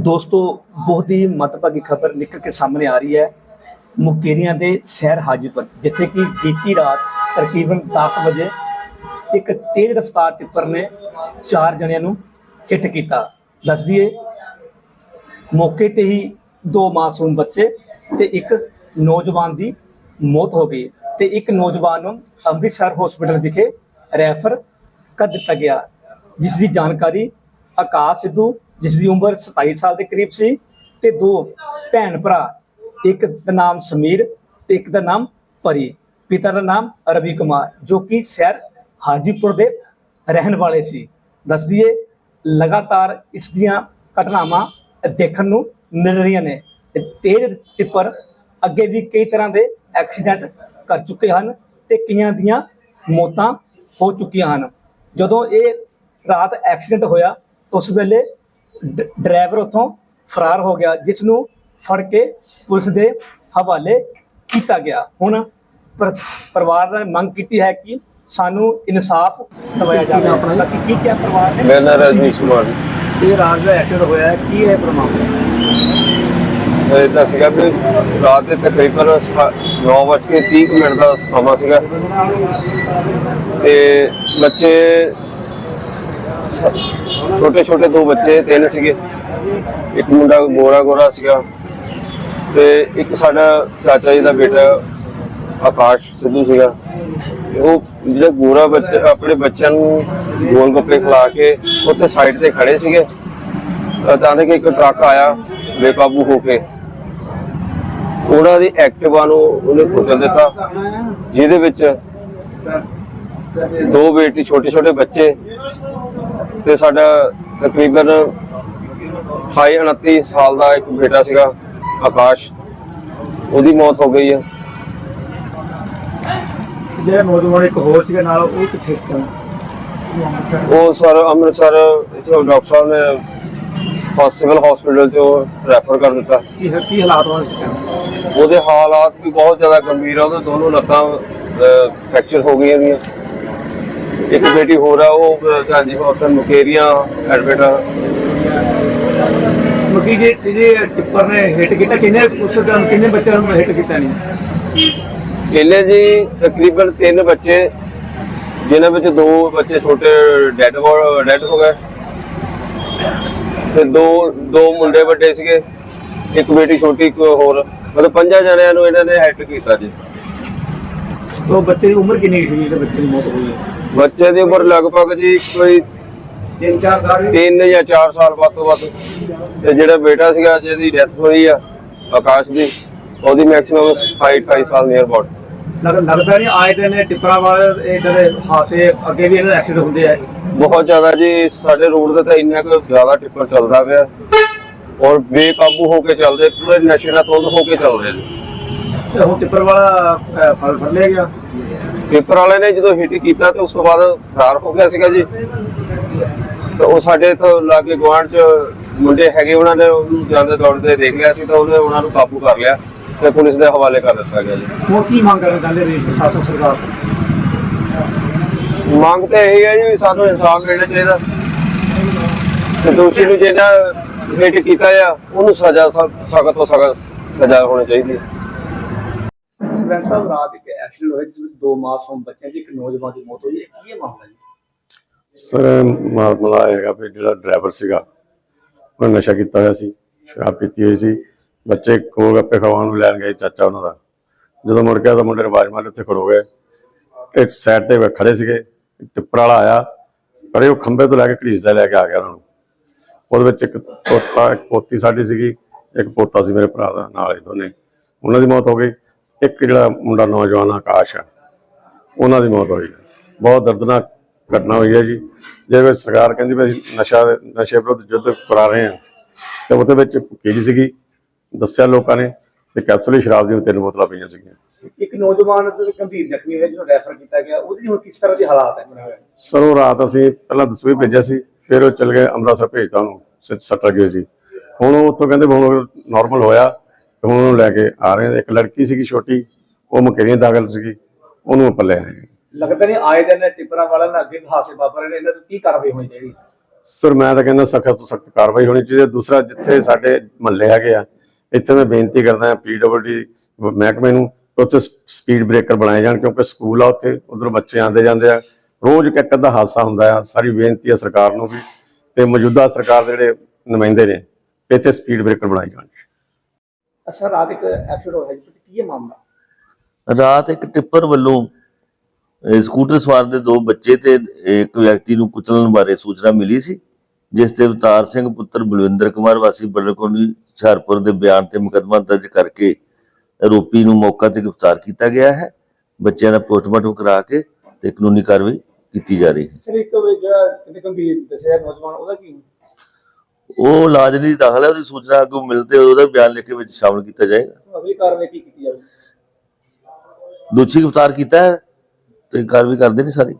ਦੋਸਤੋ, ਬਹੁਤ ਹੀ ਮਤਭਾਗੀ ਖਬਰ ਨਿਕਲ ਕੇ ਸਾਹਮਣੇ ਆ ਰਹੀ ਹੈ ਮੁਕੇਰੀਆਂ ਦੇ ਸ਼ਹਿਰ ਹਾਜੀਪੁਰ ਜਿੱਥੇ ਕਿ ਬੀਤੀ ਰਾਤ ਤਕਰੀਬਨ 10 ਵਜੇ ਇੱਕ ਤੇਜ਼ ਰਫ਼ਤਾਰ ਟਿੱਪਰ ਨੇ ਚਾਰ ਜਣਿਆਂ ਨੂੰ ਹਿੱਟ ਕੀਤਾ। ਦੱਸ ਦਈਏ, ਮੌਕੇ ਤੇ ਹੀ ਦੋ ਮਾਸੂਮ ਬੱਚੇ ਤੇ ਇੱਕ ਨੌਜਵਾਨ ਦੀ ਮੌਤ ਹੋ ਗਈ ਤੇ ਇੱਕ ਨੌਜਵਾਨ ਨੂੰ ਅੰਮ੍ਰਿਤਸਰ ਹਸਪੀਟਲ ਵਿਖੇ ਰੈਫਰ ਕਰ ਦਿੱਤਾ ਗਿਆ, ਜਿਸ ਦੀ ਜਾਣਕਾਰੀ ਆਕਾਸ਼ ਸਿੱਧੂ ਜਿਸ ਦੀ ਉਮਰ 27 ਸਾਲ ਦੇ ਕਰੀਬ ਸੀ ਤੇ ਦੋ ਭੈਣ ਭਰਾ, ਇੱਕ ਦਾ ਨਾਮ ਸਮੀਰ ਤੇ ਇੱਕ ਦਾ ਨਾਮ ਪਰੀ। ਪਿਤਾ ਦਾ ਨਾਮ ਰਵੀ ਕੁਮਾਰ, ਜੋ ਕਿ ਸ਼ਹਿਰ ਹਾਜੀਪੁਰ ਦੇ ਰਹਿਣ ਵਾਲੇ ਸੀ। ਦੱਸ ਦਈਏ, ਲਗਾਤਾਰ ਇਸ ਦੀਆਂ ਘਟਨਾਵਾਂ ਦੇਖਣ ਨੂੰ ਮਿਲ ਰਹੀਆਂ ਨੇ ਤੇ ਤੇਜ਼ ਟਿੱਪਰ ਅੱਗੇ ਵੀ ਕਈ ਤਰ੍ਹਾਂ ਦੇ ਐਕਸੀਡੈਂਟ ਕਰ ਚੁੱਕੇ ਹਨ ਤੇ ਕਈਆਂ ਦੀਆਂ ਮੌਤਾਂ ਹੋ ਚੁੱਕੀਆਂ ਹਨ। ਜਦੋਂ ਇਹ ਰਾਤ ਐਕਸੀਡੈਂਟ ਹੋਇਆ ਉਸ ਵੇਲੇ ਡਰਾਈਵਰ ਉੱਥੋਂ ਫਰਾਰ ਹੋ ਗਿਆ ਜਿਸ ਨੂੰ ਫੜ ਕੇ ਪੁਲਿਸ ਦੇ ਹਵਾਲੇ ਕੀਤਾ ਗਿਆ। ਹੁਣ ਪਰ- ਪਰਿਵਾਰ ਨੇ ਮੰਗ ਕੀਤੀ ਹੈ ਕਿ ਸਾਨੂੰ ਇਨਸਾਫ ਦਿਵਾਇਆ ਜਾਵੇ। ਬਾਕੀ ਕੀ ਕਿਹਾ ਪਰਿਵਾਰ ਨੇ? ਮੇਰਾ ਨਾਮ ਰਜਨੀਸ਼ ਕੁਮਾਰ ਇਹ ਰਾਤ ਦਾ ਐਕਸੀਡੈਂਟ ਹੋਇਆ ਹੈ ਕੀ ਹੈ ਪ੍ਰਮਾਣ ਇਹ ਤਾਂ ਸੀਗਾ ਵੀ ਰਾਤ ਦੇ ਤਕਰੀਬਨ 9:30 ਮਿੰਟ ਦਾ ਸਮਾਂ ਸੀਗਾ। ਤੇ ਬੱਚੇ ਛੋਟੇ ਛੋਟੇ ਦੋ ਬੱਚੇ, ਤਿੰਨ ਸੀਗੇ। ਇੱਕ ਮੁੰਡਾ ਗੋਰਾ ਗੋਰਾ ਸੀਗਾ ਤੇ ਇੱਕ ਸਾਡਾ ਚਾਚਾ ਜੀ ਦਾ ਬੇਟਾ ਆਕਾਸ਼ ਸਿੱਧੂ ਸੀਗਾ। ਉਹ ਜਿਹੜਾ ਗੋਰਾ ਬੱਚਾ, ਆਪਣੇ ਬੱਚਿਆਂ ਨੂੰ ਗੋਲ ਗੱਪੇ ਖਿਲਾ ਕੇ ਉੱਥੇ ਸਾਈਡ ਤੇ ਖੜੇ ਸੀਗੇ। ਅਚਾਨਕ ਇੱਕ ਟਰੱਕ ਆਇਆ ਬੇਕਾਬੂ ਹੋ ਕੇ। ਉਹਨਾਂ ਦੀ ਐਕਟਿਵਾ ਨੂੰ ਉਹਨੇ ਕੁਚਲ ਦਿੱਤਾ, ਜਿਹਦੇ ਵਿੱਚ ਦੋ ਬੇਟੀ ਛੋਟੇ ਛੋਟੇ ਬੱਚੇ ਤੇ ਸਾਡਾ ਤਕਰੀਬਨ 28 29 ਸਾਲ ਦਾ ਇੱਕ ਬੇਟਾ ਸੀਗਾ ਆਕਾਸ਼। ਉਹਦੀ ਮੌਤ ਹੋ ਗਈ ਹੈ ਤੇ ਜਿਹੜਾ ਨੌਜਵਾਨ ਇੱਕ ਹੋਰ ਸੀਗਾ ਨਾਲ ਉਹ ਕਿੱਥੇ ਸੀ? ਉਹ ਸਰ ਅੰਮ੍ਰਿਤਸਰ ਇੱਥੋਂ ਡਾਕਟਰ ਸਾਹਿਬ ਨੇ ਸਿਵਲ ਹਸਪੀਟਲ ਚੋਂ ਰੈਫਰ ਕਰ ਦਿੱਤਾ। ਕੀ ਕੀ ਹਾਲਾਤ ਹੋਣ ਸੀ? ਉਹਦੇ ਹਾਲਾਤ ਵੀ ਬਹੁਤ ਜ਼ਿਆਦਾ ਗੰਭੀਰ ਆ ਉਹਦੇ ਦੋਨੋਂ ਲੱਤਾਂ ਫ੍ਰੈਕਚਰ ਹੋ ਗਈਆਂ ਨੇ ਇੱਕ ਬੇਟੀ ਹੋਰ ਆ ਉਹ ਹਾਂਜੀ ਉੱਥੇ ਮੁਕੇਰੀਆਂ ਐਡਮਿਟ ਆ। ਕਿਉਂਕਿ ਜੇ ਜੇ ਟਿੱਪਰ ਨੇ ਹਿੱਟ ਕੀਤਾ ਕਿੰਨੇ ਉਸ ਟਾਈਮ ਕਿੰਨੇ ਬੱਚਿਆਂ ਨੂੰ ਹਿੱਟ ਕੀਤਾ ਨਹੀਂ? ਇਹਲੇ ਜੀ ਤਕਰੀਬਨ ਤਿੰਨ ਬੱਚੇ ਜਿਨ੍ਹਾਂ ਵਿੱਚ ਦੋ ਬੱਚੇ ਛੋਟੇ ਡੈਡ ਡੈਡ ਹੋ ਗਏ। ਤੇ ਦੋ ਦੋ ਮੁੰਡੇ ਵੱਡੇ ਸੀਗੇ ਇੱਕ ਬੇਟੀ ਛੋਟੀ ਇੱਕ ਹੋਰ। ਮਤਲਬ ਪੰਜਾਂ ਜਣਿਆਂ ਨੂੰ ਇਹਨਾਂ ਨੇ ਹਿੱਟ ਕੀਤਾ ਜੀ। ਤੋ ਬੱਚੇ ਦੀ ਉਮਰ ਕਿੰਨੀ ਸੀ ਜਿਹੜੇ ਬੱਚੇ ਦੀ ਮੌਤ ਹੋਈ ਹੈ? ਬੱਚੇ ਦੀ ਉਮਰ ਲਗਭਗ ਜੀ ਕੋਈ ਤਿੰਨ ਚਾਰ ਸਾਲ ਤਿੰਨ ਜਾਂ 4 ਸਾਲ ਵੱਧ ਤੋਂ ਵੱਧ। ਤੇ ਜਿਹੜਾ ਬੇਟਾ ਸੀਗਾ ਜਿਹਦੀ ਡੈਥ ਹੋਈ ਆ ਆਕਾਸ਼ ਦੀ ਉਹਦੀ ਮੈਕਸਿਮਮ 28 ਸਾਲ ਨੀਅਰ ਅਬਾਊਟ ਲੱਗਦਾ ਨਹੀਂ ਆਏ ਦਿਨ ਟਿੱਪਰਾਂ ਵਾਲੇ ਜਿਹੜੇ ਹਾਸੇ ਅੱਗੇ ਵੀ ਇਹਨਾਂ ਐਕਸੀਡੈਂਟ ਹੁੰਦੇ ਆ। ਬਹੁਤ ਜ਼ਿਆਦਾ ਜੀ ਸਾਡੇ ਰੋਡ ਤੇ ਤਾਂ ਇੰਨਾ ਕੁ ਜ਼ਿਆਦਾ ਟਿੱਪਰ ਚੱਲਦਾ ਪਿਆ। ਔਰ ਬੇਕਾਬੂ ਹੋ ਕੇ ਚੱਲਦੇ ਪੂਰੇ ਨਸ਼ੇ ਨਾਲ ਤੁੰਦ ਹੋ ਕੇ ਚੱਲਦੇ ਨੇ। ਤੇ ਹੁਣ ਟਿੱਪਰ ਵਾਲਾ ਅਹ, ਫੜ ਫੜ ਲਿਆ ਗਿਆ। ਟਿੱਪਰ ਵਾਲੇ ਨੇ ਜਦੋਂ ਹਿੱਟ ਕੀਤਾ ਤੇ ਉਸ ਤੋਂ ਬਾਅਦ ਫਰਾਰ ਹੋ ਗਿਆ ਸੀਗਾ ਜੀ। ਤੇ ਉਹ ਸਾਡੇ ਤੋਂ ਲਾਗੇ ਗੁਆਂਢ ਚ ਮੁੰਡੇ ਹੈਗੇ ਉਹਨਾਂ ਨੇ ਉਹਨੂੰ ਜਾਂਦੇ ਦੌੜਦੇ ਦੇਖ ਲਿਆ ਸੀ ਤਾਂ ਉਹਨੇ ਉਹਨਾਂ ਨੂੰ ਕਾਬੂ ਕਰ ਲਿਆ ਤੇ ਪੁਲਿਸ ਦੇ ਹਵਾਲੇ ਕਰ ਦਿੱਤਾ ਗਿਆ ਜੀ। ਹੁਣ ਕੀ ਮੰਗ ਕਰਨਾ ਚਾਹੁੰਦੇ ਨੇ ਪ੍ਰਸ਼ਾਸਨ ਸਰਕਾਰ ਤੋਂ? ਮੰਗ ਤਾਂ ਇਹ ਹੈ ਜੀ ਵੀ ਸਾਨੂੰ ਇਨਸਾਫ ਮਿਲਣਾ ਚਾਹੀਦਾ। ਤੇ ਦੋਸ਼ੀ ਨੂੰ ਜਿਹੜਾ ਹਿੱਟ ਕੀਤਾ ਆ ਉਹਨੂੰ ਸਜ਼ਾ ਸਖਤ ਤੋਂ ਸਖਤ ਸਜ਼ਾ ਹੋਣੀ ਚਾਹੀਦੀ ਹੈ। ਸਰਪੰਚ ਸਾਹਿਬ, ਰਾਤ ਇੱਕ ਐਕਸੀਡੈਂਟ ਹੋਇਆ ਜਿਸ ਵਿੱਚ ਦੋ ਮਾਸੂਮ ਬੱਚਿਆਂ ਦੀ, ਇੱਕ ਨੌਜਵਾਨ ਦੀ ਮੌਤ ਹੋਈ ਹੈ। ਕੀ ਇਹ ਮਾਮਲਾ ਜੀ? ਸਰ, ਮਾਮਲਾ ਹੈਗਾ ਵੀ ਜਿਹੜਾ ਡਰਾਈਵਰ ਸੀਗਾ, ਉਹ ਨਸ਼ਾ ਕੀਤਾ ਹੋਇਆ ਸੀ, ਸ਼ਰਾਬ ਪੀਤੀ ਹੋਈ ਸੀ। ਬੱਚੇ ਕੋਲ ਗੱਪੇ ਖਵਾਉਣ ਨੂੰ ਲੈਣ ਗਏ ਚਾਚਾ ਉਹਨਾਂ ਦਾ। ਜਦੋਂ ਮੁੜ ਗਿਆ ਤਾਂ ਮੁੰਡੇ ਨੇ ਆਵਾਜ਼ ਮਾਰੀ, ਉੱਥੇ ਖੜੋ ਗਏ। ਇੱਕ ਸਾਈਡ ਤੇ ਖੜੇ ਸੀਗੇ, ਇੱਕ ਟਿੱਪਰ ਵਾਲਾ ਆਇਆ, ਪਰ ਉਹ ਖੰਭੇ ਤੋਂ ਲੈ ਕੇ ਘੜੀਸਦਾ ਲੈ ਕੇ ਆ ਗਿਆ ਉਹਨਾਂ ਨੂੰ। ਉਹਦੇ ਵਿੱਚ ਇੱਕ ਪੋਤਾ, ਇੱਕ ਪੋਤੀ ਸਾਡੀ ਸੀਗੀ, ਇੱਕ ਪੋਤਾ ਸੀ ਮੇਰੇ ਭਰਾ ਦਾ, ਨਾਲ ਹੀ ਦੋਨੇ। ਉਹਨਾਂ ਦੀ ਮੌਤ ਹੋ ਗਈ। ਇੱਕ ਜਿਹੜਾ ਮੁੰਡਾ ਨੌਜਵਾਨ ਆਕਾਸ਼ ਆ ਉਹਨਾਂ ਦੀ ਮੌਤ ਹੋਈ। ਬਹੁਤ ਦਰਦਨਾਕ ਘਟਨਾ ਹੋਈ ਹੈ ਜੀ। ਜਿਹਦੇ ਵਿੱਚ ਸਰਕਾਰ ਕਹਿੰਦੀ ਵੀ ਅਸੀਂ ਨਸ਼ਾ ਨਸ਼ੇ ਵਿਰੁੱਧ ਯੁੱਧ ਕਰਾ ਰਹੇ ਹਾਂ। ਤੇ ਉਹਦੇ ਵਿੱਚ ਕੇਜੀ ਸੀਗੀ ਦੱਸਿਆ ਲੋਕਾਂ ਨੇ ਤੇ ਕੈਪਸੂਲੀ ਸ਼ਰਾਬ ਦੀਆਂ ਤਿੰਨ ਬੋਤਲਾਂ ਪਈਆਂ ਸੀਗੀਆਂ। ਇੱਕ ਨੌਜਵਾਨ ਗੰਭੀਰ ਜ਼ਖਮੀ ਹੋਇਆ ਜਿਹਨੂੰ ਰੈਫਰ ਕੀਤਾ ਗਿਆ। ਉਹਦੀ ਹੁਣ ਕਿਸ ਤਰ੍ਹਾਂ ਦੀ ਹਾਲਾਤ ਹੈ ਸਰ ਉਹ ਰਾਤ ਅਸੀਂ ਪਹਿਲਾਂ ਦਸਵੇਂ ਭੇਜਿਆ ਸੀ ਫਿਰ ਉਹ ਚਲ ਗਏ ਅੰਮ੍ਰਿਤਸਰ ਭੇਜਤਾ ਉਹਨੂੰ ਸੱਟ ਹੋਈ ਸੀ। ਹੁਣ ਉਹ ਉੱਥੋਂ ਕਹਿੰਦੇ ਹੁਣ ਨਾਰਮਲ ਹੋਇਆ। ਤੇ ਉਹਨੂੰ ਲੈ ਕੇ ਆ ਰਹੇ ਹਾਂ ਇੱਕ ਲੜਕੀ ਸੀਗੀ ਛੋਟੀ ਉਹ ਮਕੇਰੀਆਂ ਦਾਖਲ ਸੀਗੀ ਉਹਨੂੰ ਆਪਾਂ ਲੈ ਆਏ ਹਾਂ। ਲੱਗਦਾ ਨਹੀਂ ਆਏ ਦਿਨ ਟਿੱਪਰਾਂ ਵਾਲਿਆਂ ਨਾਲ ਅੱਗੇ ਹਾਸੇ ਵਾਪਰ ਰਹੇ ਨੇ ਇਹਨਾਂ ਤੇ ਕੀ ਕਾਰਵਾਈ ਹੋਣੀ ਚਾਹੀਦੀ? ਸਰ ਮੈਂ ਤਾਂ ਕਹਿੰਦਾ ਸਖਤ ਤੋਂ ਸਖਤ ਕਾਰਵਾਈ ਹੋਣੀ ਚਾਹੀਦੀ ਹੈ। ਦੂਸਰਾ ਜਿੱਥੇ ਸਾਡੇ ਮਹੱਲੇ ਹੈਗੇ ਆ ਇੱਥੇ ਮੈਂ ਬੇਨਤੀ ਕਰਦਾ ਹਾਂ ਪੀਡਬਲਡੀ ਮਹਿਕਮੇ ਨੂੰ ਕਿ ਉੱਥੇ ਸਪੀਡ ਬ੍ਰੇਕਰ ਬਣਾਏ ਜਾਣ ਕਿਉਂਕਿ ਸਕੂਲ ਆ ਉੱਥੇ ਉਧਰੋਂ ਬੱਚੇ ਆਉਂਦੇ ਜਾਂਦੇ ਆ। ਰੋਜ਼ ਇੱਕ ਅੱਧਾ ਹਾਦਸਾ ਹੁੰਦਾ ਆ ਸਾਰੀ ਬੇਨਤੀ ਹੈ ਸਰਕਾਰ ਨੂੰ ਵੀ ਤੇ ਮੌਜੂਦਾ ਸਰਕਾਰ ਦੇ ਜਿਹੜੇ ਨੁਮਾਇੰਦੇ ਨੇ ਇੱਥੇ ਸਪੀਡ ਬ੍ਰੇਕਰ ਬਣਾਏ ਜਾਣ। ਅਸਰ ਰਾਤ ਇੱਕ ਐਕਸੀਡੈਂਟ ਹੋਇਆ ਜੀ ਕੀ ਹੈ ਮਾਮਲਾ? ਰਾਤ ਇੱਕ ਟਿੱਪਰ ਵੱਲੋਂ ਸਕੂਟਰ ਸਵਾਰ ਦੇ ਦੋ ਬੱਚੇ ਤੇ ਇੱਕ ਵਿਅਕਤੀ ਨੂੰ ਕੁਚਲਣ ਬਾਰੇ ਸੂਚਨਾ ਮਿਲੀ ਸੀ ਜਿਸ ਤੇ ਅਵਤਾਰ ਸਿੰਘ ਪੁੱਤਰ ਬਲਵਿੰਦਰ ਕੁਮਾਰ ਵਾਸੀ ਬੜਰਕੋਣੀ ਹੁਸ਼ਿਆਰਪੁਰ ਦੇ ਬਿਆਨ ਤੇ ਮੁਕੱਦਮਾ ਦਰਜ ਕਰਕੇ ਆਰੋਪੀ ਨੂੰ ਮੌਕਾ ਤੇ ਗ੍ਰਿਫਤਾਰ ਕੀਤਾ ਗਿਆ ਹੈ। ਬੱਚਿਆਂ ਦਾ ਪੋਸਟਮਾਰਟਮ ਕਰਾ ਕੇ ਤੇ ਕਾਨੂੰਨੀ ਕਾਰਵਾਈ ਕੀਤੀ ਜਾ ਰਹੀ ਹੈ। ਸਰ ਇੱਕ ਜਿਹੜਾ ਕਿਤੇ ਗੰਭੀਰ ਦੱਸਿਆ ਨੌਜਵਾਨ ਉਹਦਾ ਕੀ ਉਹ ਇਲਾਜ ਲਈ ਦਾਖਲ ਹੈ ਉਹਦੀ ਸੂਚਨਾ ਅੱਗੋਂ ਮਿਲਦੇ ਉਹਦਾ ਬਿਆਨ ਲਿਖ ਕੇ ਵਿੱਚ ਸ਼ਾਮਲ ਕੀਤਾ ਜਾਏਗਾ। ਅਗਲੀ ਕਾਰਵਾਈ ਕੀ ਕੀਤੀ ਜਾਊਗੀ? ਦੋਸ਼ੀ ਗ੍ਰਿਫਤਾਰ ਕੀਤਾ ਹੈ ਤੇ ਕਾਰਵਾਈ ਕਰਦੇ ਨੇ ਸਾਰੀ।